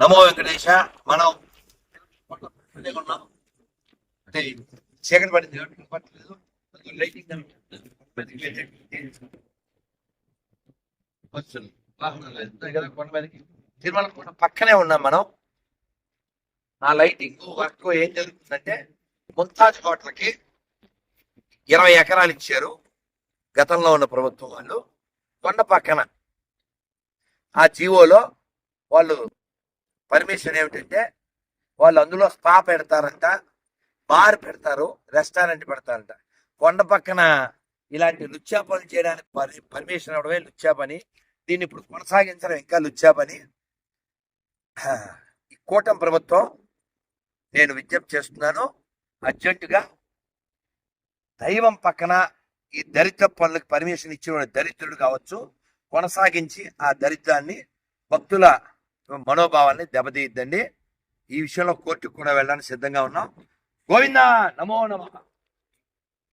నమో వెంకటేశ మనం ఉన్నాం అంటే చీకటి పడింది లైటింగ్ తిరుమల కొండ పక్కనే ఉన్నాం మనం. ఆ లైటింగ్ వర్క్ ఏం జరుగుతుందంటే ముంతాజ్ హోటల్కి ఇరవై ఎకరాలు ఇచ్చారు గతంలో ఉన్న ప్రభుత్వం వాళ్ళు. కొండ పక్కన ఆ జీవోలో వాళ్ళు పర్మిషన్ ఏమిటంటే వాళ్ళు అందులో స్పా పెడతారంట బార్ పెడతారు రెస్టారెంట్ పెడతారంట. కొండ పక్కన ఇలాంటి లుచ్చా పనులు చేయడానికి పర్మిషన్ ఇవ్వడమే లుచ్చా పని. దీన్ని ఇప్పుడు కొనసాగించడం ఇంకా లుచ్చా పని. ఈ కూటమి ప్రభుత్వం నేను విజ్ఞప్తి చేస్తున్నాను అర్జెంటుగా దైవం పక్కన ఈ దరిద్ర పనులకు పర్మిషన్ ఇచ్చిన దరిద్రుడు కావచ్చు. కొనసాగించి ఆ దరిద్రాన్ని భక్తుల మనోభావాన్ని దెబ్బతీయద్దండి. ఈ విషయంలో కోర్టుకు కూడా వెళ్ళడానికి సిద్ధంగా ఉన్నాం. గోవిందా నమో నమః.